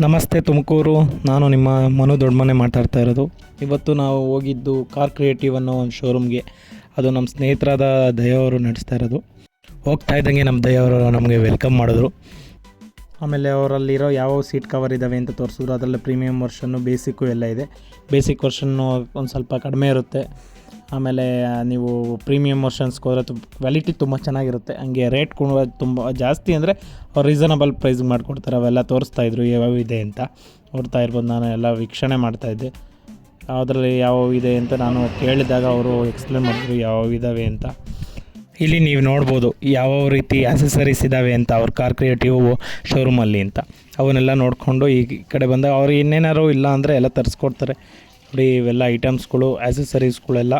ನಮಸ್ತೆ ತುಮಕೂರು. ನಾನು ನಿಮ್ಮ ಮನು ದೊಡ್ಡಮನೆ ಮಾತಾಡ್ತಾ ಇರೋದು. ಇವತ್ತು ನಾವು ಹೋಗಿದ್ದು ಕಾರ್ ಕ್ರಿಯೇಟಿವ್ ಅನ್ನೋ ಒಂದು ಶೋರೂಮ್ಗೆ ಅದು ನಮ್ಮ ಸ್ನೇಹಿತರಾದ ದಯವರು ನಡೆಸ್ತಾ ಇರೋದು. ಹೋಗ್ತಾ ಇದ್ದಂಗೆ ನಮ್ಮ ದಯವರು ನಮಗೆ ವೆಲ್ಕಮ್ ಮಾಡಿದ್ರು. ಆಮೇಲೆ ಅವರಲ್ಲಿರೋ ಯಾವ ಸೀಟ್ ಕವರ್ ಇದ್ದಾವೆ ಅಂತ ತೋರಿಸಿದ್ರು. ಅದರಲ್ಲಿ ಪ್ರೀಮಿಯಮ್ ವರ್ಷನ್ನು ಬೇಸಿಕ್ಕು ಎಲ್ಲ ಇದೆ. ಬೇಸಿಕ್ ವರ್ಷನ್ನು ಒಂದು ಸ್ವಲ್ಪ ಕಡಿಮೆ ಇರುತ್ತೆ. ಆಮೇಲೆ ನೀವು ಪ್ರೀಮಿಯಮ್ ವರ್ಷನ್ಸ್ಗೆ ಹೋದರೆ ತುಂಬ ಕ್ವಾಲಿಟಿ ತುಂಬ ಚೆನ್ನಾಗಿರುತ್ತೆ. ಹಂಗೆ ರೇಟ್ ಕೂಡ ತುಂಬ ಜಾಸ್ತಿ ಅಂದರೆ ಅವ್ರು ರೀಸನಬಲ್ ಪ್ರೈಸ್ ಮಾಡಿಕೊಡ್ತಾರೆ. ಅವೆಲ್ಲ ತೋರಿಸ್ತಾ ಇದ್ರು, ಯಾವ್ಯಾವ ಇದೆ ಅಂತ. ನೋಡ್ತಾ ಇರ್ಬೋದು, ನಾನು ಎಲ್ಲ ವೀಕ್ಷಣೆ ಮಾಡ್ತಾಯಿದ್ದೆ ಅದರಲ್ಲಿ ಯಾವ ಇದೆ ಅಂತ ನಾನು ಕೇಳಿದಾಗ ಅವರು ಎಕ್ಸ್ಪ್ಲೇನ್ ಮಾಡಿದ್ರು ಯಾವ ಇದ್ದಾವೆ ಅಂತ. ಇಲ್ಲಿ ನೀವು ನೋಡ್ಬೋದು ಯಾವ ರೀತಿ ಆ್ಯಸೆಸರೀಸ್ ಇದ್ದಾವೆ ಅಂತ, ಅವ್ರ ಕಾರ್ ಕ್ರಿಯೇಟಿವ್ ಶೋರೂಮಲ್ಲಿ ಅಂತ. ಅವನ್ನೆಲ್ಲ ನೋಡಿಕೊಂಡು ಈ ಕಡೆ ಬಂದಾಗ ಅವ್ರು ಇನ್ನೇನಾರು ಇಲ್ಲ ಅಂದರೆ ಎಲ್ಲ ತರಿಸ್ಕೊಡ್ತಾರೆ. ನೋಡಿ, ಇವೆಲ್ಲ ಐಟಮ್ಸ್ಗಳು ಆ್ಯಸೆಸರೀಸ್ಗಳೆಲ್ಲ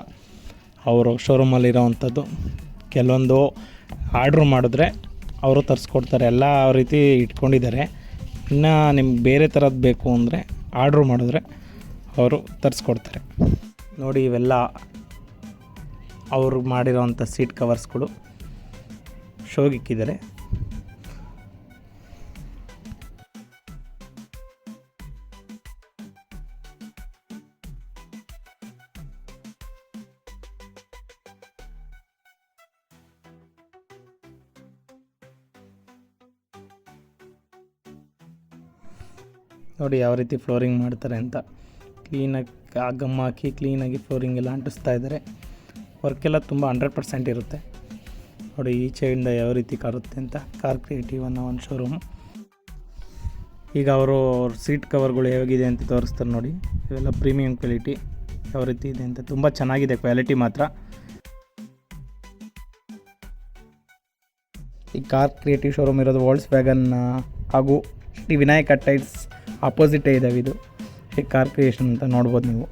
ಅವರು ಶೋರೂಮಲ್ಲಿರೋವಂಥದ್ದು. ಕೆಲವೊಂದು ಆರ್ಡ್ರ್ ಮಾಡಿದ್ರೆ ಅವರು ತರಿಸ್ಕೊಡ್ತಾರೆ, ಎಲ್ಲ ರೀತಿ ಇಟ್ಕೊಂಡಿದ್ದಾರೆ. ಇನ್ನು ನಿಮ್ಗೆ ಬೇರೆ ಥರದ್ದು ಬೇಕು ಅಂದರೆ ಆರ್ಡ್ರ್ ಮಾಡಿದ್ರೆ ಅವರು ತರಿಸ್ಕೊಡ್ತಾರೆ. ನೋಡಿ ಇವೆಲ್ಲ ಅವರು ಮಾಡಿರೋವಂಥ ಸೀಟ್ ಕವರ್ಸ್ಗಳು ಶೋಗಿಕ್ಕಿದ್ದಾರೆ ನೋಡಿ ಯಾವ ರೀತಿ ಫ್ಲೋರಿಂಗ್ ಮಾಡ್ತಾರೆ ಅಂತ. ಕ್ಲೀನಾಗಿ ಗಮ್ ಹಾಕಿ ಕ್ಲೀನಾಗಿ ಫ್ಲೋರಿಂಗ್ ಎಲ್ಲ ಅಂಟಿಸ್ತಾ ಇದ್ದಾರೆ. ವರ್ಕೆಲ್ಲ ತುಂಬ ಹಂಡ್ರೆಡ್ ಪರ್ಸೆಂಟ್ ಇರುತ್ತೆ. ನೋಡಿ ಈಚೆಯಿಂದ ಯಾವ ರೀತಿ ಕಾರುತ್ತೆ ಅಂತ ಕಾರ್ ಕ್ರಿಯೇಟಿವ್ ಅನ್ನೋ ಒಂದು ಶೋರೂಮ್ ಈಗ ಅವರು ಸೀಟ್ ಕವರ್ಗಳು ಹೇಗಿದೆ ಅಂತ ತೋರಿಸ್ತಾರೆ ನೋಡಿ. ಇವೆಲ್ಲ ಪ್ರೀಮಿಯಂ ಕ್ವಾಲಿಟಿ ಯಾವ ರೀತಿ ಇದೆ ಅಂತ. ತುಂಬ ಚೆನ್ನಾಗಿದೆ ಕ್ವಾಲಿಟಿ ಮಾತ್ರ. ಈ ಕಾರ್ ಕ್ರಿಯೇಟಿವ್ ಶೋರೂಮ್ ಇರೋದು ವಾಲ್ಸ್ ವ್ಯಾಗನ್ ಹಾಗೂ ಶ್ರೀ ವಿನಾಯಕ ಟೈರ್ಸ್ ಆಪೋಸಿಟೇ ಇದಾವೆ ಇದು. ಕಾರ್ ಕ್ರಿಯೇಷನ್ ಅಂತ ನೋಡ್ಬೋದು ನೀವು.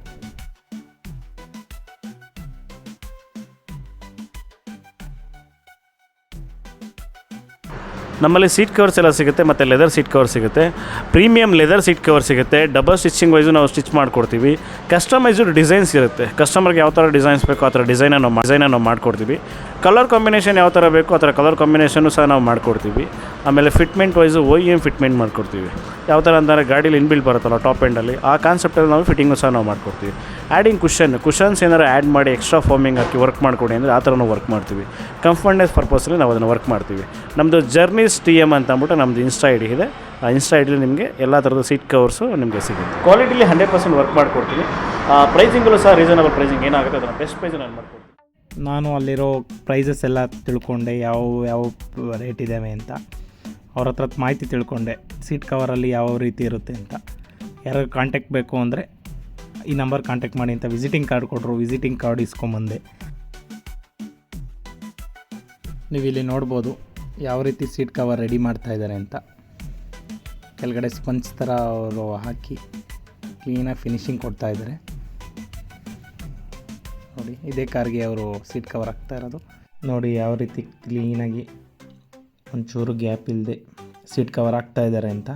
ನಮ್ಮಲ್ಲಿ ಸೀಟ್ ಕವರ್ಸ್ ಎಲ್ಲ ಸಿಗುತ್ತೆ, ಮತ್ತು ಲೆದರ್ ಸೀಟ್ ಕವರ್ ಸಿಗುತ್ತೆ. ಪ್ರೀಮಿಯಂ ಲೆದರ್ ಸೀಟ್ ಕವರ್ ಸಿಗುತ್ತೆ. ಡಬಲ್ ಸ್ಟಿಚಿಂಗ್ ವೈಸು ನಾವು ಸ್ಟಿಚ್ ಮಾಡಿಕೊಡ್ತೀವಿ. ಕಸ್ಟಮೈಸ್ಡ್ ಡಿಸೈನ್ಸ್ ಇರುತ್ತೆ. ಕಸ್ಟಮರ್ಗೆ ಯಾವ ಥರ ಡಿಸೈನ್ಸ್ ಬೇಕೋ ಆ ಥರ ಡಿಸೈನ ನಾವು ಡಿಸೈನ ನಾವು ಮಾಡಿಕೊಡ್ತೀವಿ. ಕಲರ್ ಕಾಂಬಿನೇಷನ್ ಯಾವ ಥರ ಬೇಕು ಆ ಥರ ಕಲರ್ ಕಾಂಬಿನೇಷನ್ನು ಸಹ ನಾವು ಮಾಡಿಕೊಡ್ತೀವಿ. ಆಮೇಲೆ fitment wise O M fitment ಮಾಡಿಕೊಡ್ತೀವಿ. ಯಾವ ಥರ ಅಂತಾರೆ ಗಾಡೀಲಿ ಇನ್ಬಿಲ್ ಬರುತ್ತಲ್ಲ ಟಾಪ್ ಎಂಡಲ್ಲಿ ಆ ಕಾನ್ಸೆಪ್ಟಲ್ಲಿ ನಾವು ಫಿಟ್ಟಿಂಗು ಸಹ ನಾವು ಮಾಡಿಕೊಡ್ತೀವಿ. ಆ್ಯಡಿಂಗ್ ಕುಷನ್ ಕುಷನ್ಸ್ ಏನಾರು ಆ್ಯಡ್ ಮಾಡಿ ಎಕ್ಸ್ಟ್ರಾ ಫಾರ್ಮಿಂಗ್ ಹಾಕಿ ವರ್ಕ್ ಮಾಡಿಕೊಡಿ ಅಂದರೆ ಆ ಥರ ವರ್ಕ್ ಮಾಡ್ತೀವಿ. ಕಂಫರ್ಟ್ನೆಸ್ ಪರ್ಪಸಲ್ಲಿ ನಾವು ಅದನ್ನು ವರ್ಕ್ ಮಾಡ್ತೀವಿ. ನಮ್ಮದು ಜರ್ನೀಸ್ ಟಿ ಎಂ ಅಂತ ಅಂದ್ಬಿಟ್ಟು ನಮ್ಮದು ಇನ್ಸ್ಟಾ ಐಡಿ ಇದೆ. ಆ ಇನ್ಸ್ಟಾ ಐಡಿಲಿ ನಿಮಗೆ ಎಲ್ಲ ಥರದ ಸೀಟ್ ಕವರ್ಸು ನಿಮಗೆ ಸಿಗುತ್ತೆ. ಕ್ವಾಲಿಟಿಲಿ ಹಂಡ್ರೆಡ್ ಪರ್ಸೆಂಟ್ ವರ್ಕ್ ಮಾಡಿಕೊಡ್ತೀವಿ ಪ್ರೈಸಿಂಗಲ್ಲೂ ಸಹ ರೀಸನಬಲ್ ಪ್ರೈಸಿಂಗ್ ಏನಾಗುತ್ತೆ ಅದನ್ನು ಬೆಸ್ಟ್ ಪ್ರೈಸ್ ನಾನು ಮಾಡ್ಕೊಡ್ತೀನಿ. ನಾನು ಅಲ್ಲಿರೋ ಪ್ರೈಸಸ್ ಎಲ್ಲ ತಿಳ್ಕೊಂಡೆ, ಯಾವ ಯಾವ ರೇಟ್ ಇದ್ದಾವೆ ಅಂತ. ಅವ್ರ ಹತ್ರ ಮಾಹಿತಿ ತಿಳ್ಕೊಂಡೆ ಸೀಟ್ ಕವರಲ್ಲಿ ಯಾವ ರೀತಿ ಇರುತ್ತೆ ಅಂತ. ಯಾರು ಕಾಂಟ್ಯಾಕ್ಟ್ ಬೇಕು ಅಂದರೆ ಈ ನಂಬರ್ ಕಾಂಟ್ಯಾಕ್ಟ್ ಮಾಡಿ ಅಂತ ವಿಸಿಟಿಂಗ್ ಕಾರ್ಡ್ ಕೊಟ್ಟರು ವಿಸಿಟಿಂಗ್ ಕಾರ್ಡ್ ಇಸ್ಕೊಂಬಂದೆ. ನೀವು ಇಲ್ಲಿ ನೋಡ್ಬೋದು ಯಾವ ರೀತಿ ಸೀಟ್ ಕವರ್ ರೆಡಿ ಮಾಡ್ತಾ ಇದ್ದಾರೆ ಅಂತ. ಕೆಳಗಡೆ ಸ್ಪಂಜ್ ಥರ ಅವರು ಹಾಕಿ ಕ್ಲೀನಾಗಿ ಫಿನಿಶಿಂಗ್ ಕೊಡ್ತಾ ಇದ್ದಾರೆ. ನೋಡಿ. ಇದೇ ಕಾರ್ಗೆ ಅವರು ಸೀಟ್ ಕವರ್ ಆಗ್ತಾ ಇರೋದು. ನೋಡಿ ಯಾವ ರೀತಿ ಕ್ಲೀನಾಗಿ ಒಂಚೂರು ಗ್ಯಾಪ್ ಇಲ್ಲದೆ ಸೀಟ್ ಕವರ್ ಆಗ್ತಾ ಇದ್ದಾರೆ ಅಂತ.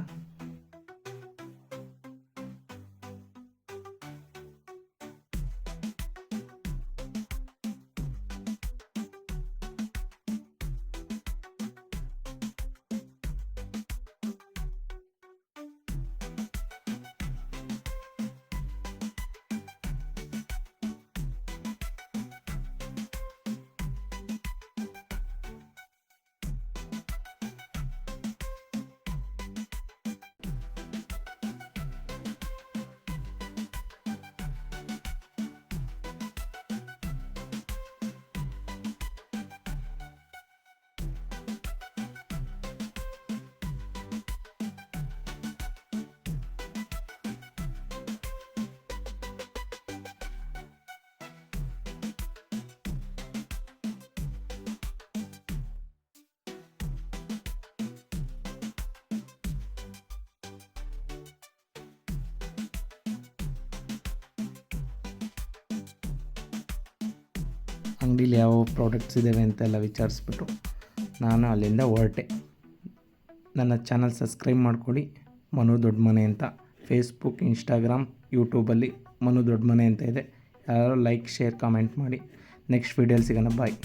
ಅಂಗಡೀಲಿ ಯಾವ ಪ್ರಾಡಕ್ಟ್ಸ್ ಇದ್ದಾವೆ ಅಂತೆಲ್ಲ ವಿಚಾರಿಸ್ಬಿಟ್ಟು ನಾನು ಅಲ್ಲಿಂದ ಹೊರಟೆ. ನನ್ನ ಚಾನಲ್ ಸಬ್ಸ್ಕ್ರೈಬ್ ಮಾಡ್ಕೊಳ್ಳಿ. ಮನು ದೊಡ್ಡ ಮನೆ ಅಂತ ಫೇಸ್ಬುಕ್ ಇನ್ಸ್ಟಾಗ್ರಾಮ್ ಯೂಟ್ಯೂಬಲ್ಲಿ ಮನು ದೊಡ್ಡ ಮನೆ ಅಂತ ಇದೆ. ಯಾರು ಲೈಕ್ ಶೇರ್ ಕಾಮೆಂಟ್ ಮಾಡಿ. ನೆಕ್ಸ್ಟ್ ವೀಡಿಯೋಲಿ ಸಿಗೋಣ. ಬಾಯ್